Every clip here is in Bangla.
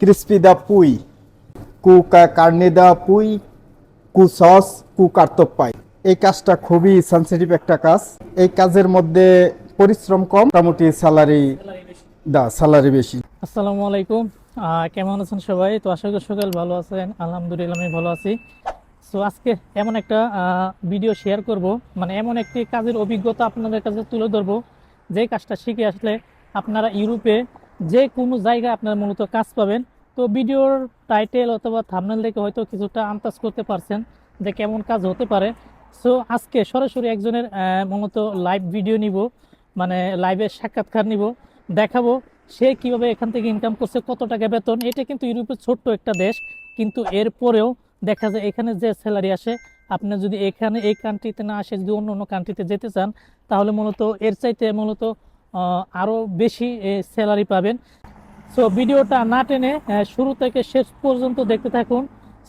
crispy da পুই, কু কার্নে দা পুই, কু সস, কু কার্তপ পাই। এই কাজটা খুবই সেন্সিটিভ একটা কাজ। এই কাজের মধ্যে পরিশ্রম কম, মোটামুটি স্যালারি দা স্যালারি বেশি। আসসালামু আলাইকুম। কেমন আছেন সবাই? তো আশা করি সকাল ভালো আছেন। আলহামদুলিল্লাহ, আমি ভালো আছি। সো আজকে এমন একটা ভিডিও শেয়ার করব। মানে এমন একটি কাজের অভিজ্ঞতা আপনাদের কাছে তুলে ধরবো। যে কাজটা শিখে আসলে আপনারা ইউরোপে যে কোনো জায়গায় আপনারা মূলত কাজ পাবেন। তো ভিডিওর টাইটেল অথবা থামনেল দেখে হয়তো কিছুটা আন্দাজ করতে পারছেন যে কেমন কাজ হতে পারে। সো আজকে সরাসরি একজনের মূলত লাইভ ভিডিও নিব মানে লাইভের সাক্ষাৎকার নিব, দেখাবো সে কীভাবে এখান থেকে ইনকাম করছে, কত টাকা বেতন। এটা কিন্তু ইউরোপের ছোট্ট একটা দেশ, কিন্তু এরপরেও দেখা যায় এখানে যে স্যালারি আসে, আপনি যদি এখানে এই কান্ট্রিতে না আসে, যদি অন্য অন্য কান্ট্রিতে যেতে চান, তাহলে মূলত এর চাইতে মূলত আহ, আরও বেশি স্যালারি পাবেন। সো ভিডিওটা না টেনে শুরু থেকে শেষ পর্যন্ত দেখতে থাকুন।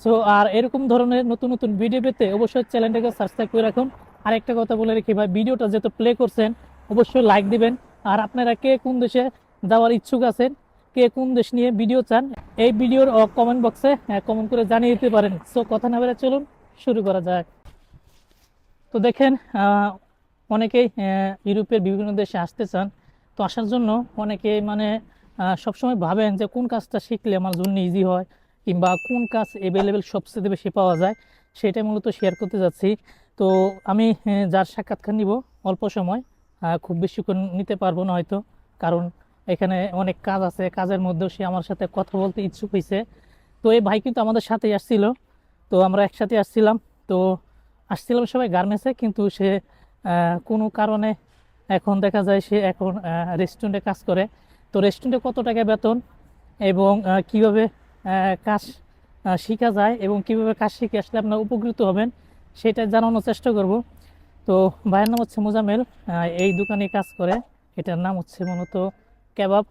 সো আর এরকম ধরনের নতুন নতুন ভিডিও পেতে অবশ্যই চ্যানেলটাকে সাবস্ক্রাইব করে রাখুন। আর একটা কথা বলে রেখি ভাই ভিডিওটা যেহেতু প্লে করছেন অবশ্যই লাইক দিবেন। আর আপনারা কে কোন দেশে যাওয়ার ইচ্ছুক আছেন কে কোন দেশ নিয়ে ভিডিও চান এই ভিডিওর কমেন্ট বক্সে কমেন্ট করে জানিয়ে দিতে পারেন। সো কথা না বেড়ে চলুন শুরু করা যায় তো দেখেন অনেকেই ইউরোপের বিভিন্ন দেশে আসতে চান। তো আসার জন্য অনেকে মানে সবসময় ভাবেন যে কোন কাজটা শিখলে আমার জন্য ইজি হয়, কিংবা কোন কাজ অ্যাভেলেবেল সবচেয়ে বেশি পাওয়া যায়, সেটাই মূলত শেয়ার করতে যাচ্ছি। তো আমি যার সাক্ষাৎকার নিব, অল্প সময় খুব বেশিক্ষণ নিতে পারব না হয়তো, কারণ এখানে অনেক কাজ আছে, কাজের মধ্যেও সে আমার সাথে কথা বলতে ইচ্ছুক হয়েছে তো এই ভাই কিন্তু আমাদের সাথেই আসছিল, তো আমরা একসাথে আসছিলাম। তো আসছিলাম সবাই গার্মেন্টসে, কিন্তু সে কোনো কারণে এখন দেখা যায় সে এখন রেস্টুরেন্টে কাজ করে। তো রেস্টুরেন্টে কত টাকা বেতন এবং কীভাবে কাজ শেখা যায় এবং কীভাবে কাজ শিখে আসলে আপনারা উপকৃত হবেন সেটা জানানোর চেষ্টা করব। তো ভাইয়ের নাম হচ্ছে মোজামেল এই দোকানে কাজ করে। এটার নাম হচ্ছে মূলত কেবাব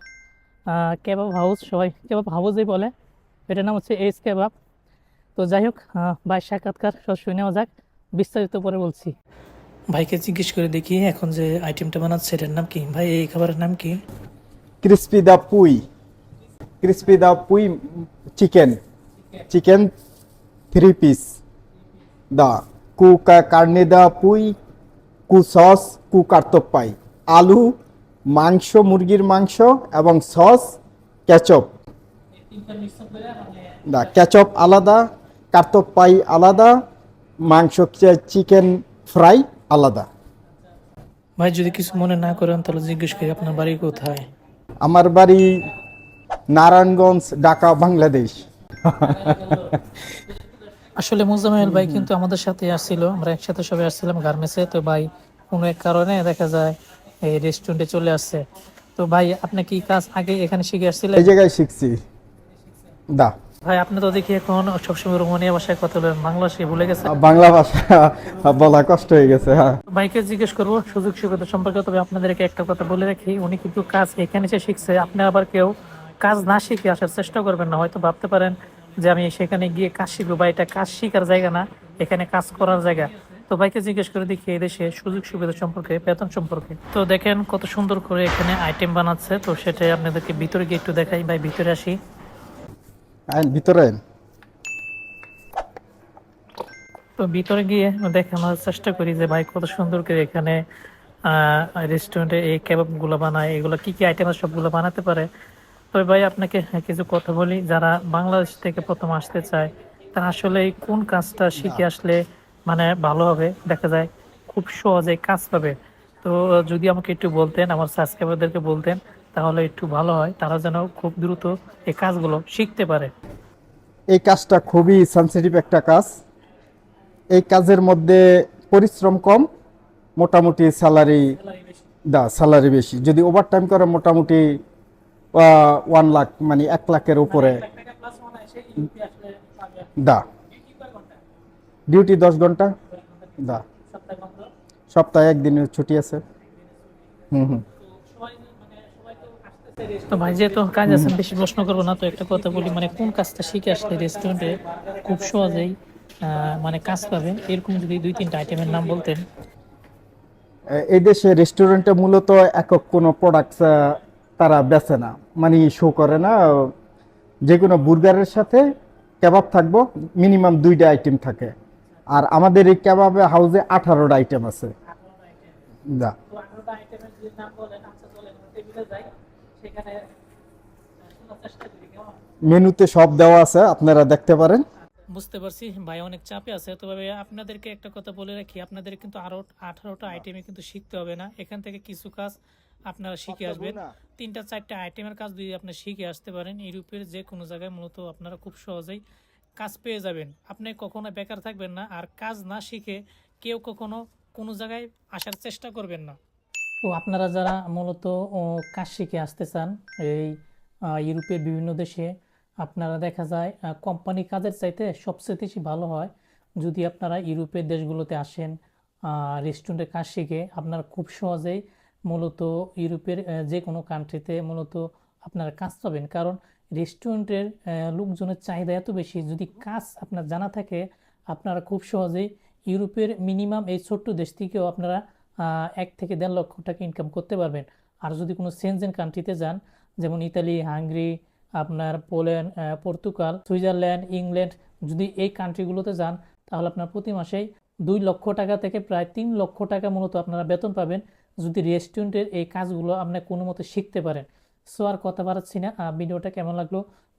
কেবাব হাউস, সবাই কেবাব হাউসই বলে। এটার নাম হচ্ছে এইচ কেবাব তো যাই হোক ভাই সাক্ষাৎকার সরাসরি নেওয়া যাক, বিস্তারিত পরে বলছি। ভাইকে জিজ্ঞেস করে দেখি এখন যে আইটেমটা বানাচ্ছে, এটার নাম কি? ভাই, এই খাবারের নাম কি? ক্রিস্পি দা পুই। ক্রিস্পি দা পুই চিকেন। চিকেন থ্রি পিস দা কু কার্নে দা পুই, কু সস, কু কার্তপ পাই আলু, মাংস, মুরগির মাংস এবং সস ক্যাচপ দা ক্যাচপ আলাদা কার্তপ পাই আলাদা, মাংস চিকেন ফ্রাই আলাদা। ভাই যদি কিছু মনে না করেন তাহলে জিজ্ঞেস করি আপনার বাড়ি কোথায়? আমার বাড়ি নারায়ণগঞ্জ ঢাকা বাংলাদেশ। আসলে মুজামেল ভাই কিন্তু আমাদের সাথে আসছিল আমরা একসাথে সবাই আসছিলাম গার্মেন্টসে তো ভাই কোনো এক কারণে দেখা যায় এই রেস্টুরেন্টে চলে আসছে। তো ভাই আপনি কি কাজ আগে এখানে শিখে আসছিলেন? এই জায়গায় শিখছি। দা। ভাই আপনি তো দেখি এখন সবসময় রোমানিয়া ভাষায় কথা বলেন বাংলা সে ভুলে গেছে বাংলা ভাষা বলা কষ্ট হয়ে গেছে হ্যাঁ। ভাইকে জিজ্ঞেস করব সুযোগ সুবিধা সম্পর্কে তবে আপনাদেরকে একটা কথা বলে রাখি উনি কিন্তু কাজ এখানে এসে শিখছে আপনি আবার কেউ কাজ না শিখে আসার চেষ্টা করবেন না হয়তো ভাবতে পারেন যে আমি সেখানে গিয়ে কাজ শিখব বা এটা কাজ শিখার জায়গা না এখানে কাজ করার জায়গা। তো ভাইকে জিজ্ঞেস করে দেখি এই দেশে সুযোগ সুবিধা সম্পর্কে বেতন সম্পর্কে। তো দেখেন কত সুন্দর করে এখানে আইটেম বানাচ্ছে তো সেটাই আপনাদেরকে ভিতরে গিয়ে একটু দেখাই ভাই ভিতরে আসি। আইন, ভিতরে আইন। তো ভিতরে গিয়ে দেখানোর চেষ্টা করি যে ভাই কত সুন্দর করে এখানে রেস্টুরেন্টে এই কেবাবগুলো বানায়, এগুলো কি কি আইটেম সবগুলো বানাতে পারে তবে ভাই আপনাকে কিছু কথা বলি, যারা বাংলাদেশ থেকে প্রথম আসতে চায়, তারা আসলে কোন কাজটা শিখে আসলে মানে ভালো হবে, দেখা যায় খুব সহজে কাজ পাবে তো যদি আমাকে একটু বলতেন, আমার সাবস্ক্রাইবারদেরকে বলতেন তাহলে একটু ভালো হয়। তারা যেন খুব দ্রুত এই কাজগুলো শিখতে পারে। এই কাজটা খুবই সেন্সিটিভ একটা কাজ। এই কাজের মধ্যে পরিশ্রম কম, মোটামুটি স্যালারি দা স্যালারি বেশি। যদি ওভার টাইম করে, মোটামুটি ওয়ান লাখ মানে এক লাখের উপরে। দা। ডিউটি দশ ঘণ্টা? দা। সপ্তাহে একদিনের ছুটি আছে। হুম হুম। তো ভাই যেহেতু কাজ আছেন বেশি প্রশ্ন করব না তো একটা কথা বলি মানে কোন কাজটা শিখে আসলে রেস্টুরেন্টে খুব সহজেই মানে কাজ পাবে এরকম যদি দুই তিনটা আইটেমের নাম বলতেন। এই দেশে রেস্টুরেন্টে মূলত একক কোনো প্রোডাক্টস তারা বেচে না। মানে শো করে না। যে কোনো বুর্গারের সাথে কেবাব থাকব মিনিমাম দুইটা আইটেম থাকে। আর আমাদের এই কেবাবে হাউসে আঠারোটা আইটেম আছে। আঠারোটা মেনুতে সব দেওয়া আছে আপনারা দেখতে পারেন। বুঝতে পারছি ভাই অনেক চাপে আছে তবে আপনাদেরকে একটা কথা বলে রাখি আপনাদের কিন্তু আরও আঠারোটা আইটেমে কিন্তু শিখতে হবে না। এখান থেকে কিছু কাজ আপনারা শিখে আসবেন। তিনটা চারটা আইটেমের কাজ যদি আপনি শিখে আসতে পারেন ইউরোপের যে কোনো জায়গায় মূলত আপনারা খুব সহজেই কাজ পেয়ে যাবেন। আপনি কখনো বেকার থাকবেন না আর কাজ না শিখে কেউ কখনো কোনো জায়গায় আসার চেষ্টা করবেন না। তো আপনারা যারা মূলত কাজ শিখে আসতে চান, এই ইউরোপের বিভিন্ন দেশে, আপনারা দেখা যায় কোম্পানি কাজের চাইতে সবচেয়ে বেশি ভালো হয় যদি আপনারা ইউরোপের দেশগুলোতে আসেন রেস্টুরেন্টে কাজ শিখে আপনারা খুব সহজেই মূলত ইউরোপের যে কোনো কান্ট্রিতে মূলত আপনারা কাজ পাবেন। কারণ রেস্টুরেন্টের লোকজনের চাহিদা এত বেশি, যদি কাজ আপনার জানা থাকে, আপনারা খুব সহজেই ইউরোপের মিনিমাম এই ছোট্ট দেশ থেকেও আপনারা এক থেকে দেড় লক্ষ টাকা ইনকাম করতে পারবেন। আর যদি কোনো সেনজেন কান্ট্রিতে যান, যেমন ইতালি, হাঙ্গেরি, আপনার পোল্যান্ড পর্তুগাল, সুইজারল্যান্ড, ইংল্যান্ড, যদি এই কান্ট্রিগুলোতে যান, তাহলে আপনার প্রতি মাসেই দুই লক্ষ টাকা থেকে প্রায় তিন লক্ষ টাকা মূলত আপনারা বেতন পাবেন যদি রেস্টুরেন্টের এই কাজগুলো আপনার কোনো মতো শিখতে পারেন। সো আর কথা বাড়াচ্ছি না। ভিডিওটা কেমন লাগল?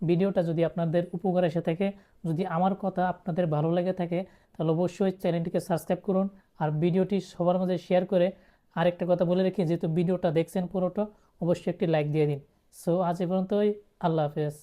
ভিডিওটা যদি আপনাদের উপকার এসে থাকে, যদি আমার কথা আপনাদের ভালো লেগে থাকে, তাহলে অবশ্যই চ্যানেলটিকে সাবস্ক্রাইব করুন আর ভিডিওটি সবার মাঝে শেয়ার করে আরেকটা কথা বলে রেখে, যেহেতু ভিডিওটা দেখছেন পুরোটা, অবশ্যই একটি লাইক দিয়ে দিন। সো আজ এ পর্যন্তই, আল্লাহ হাফেজ।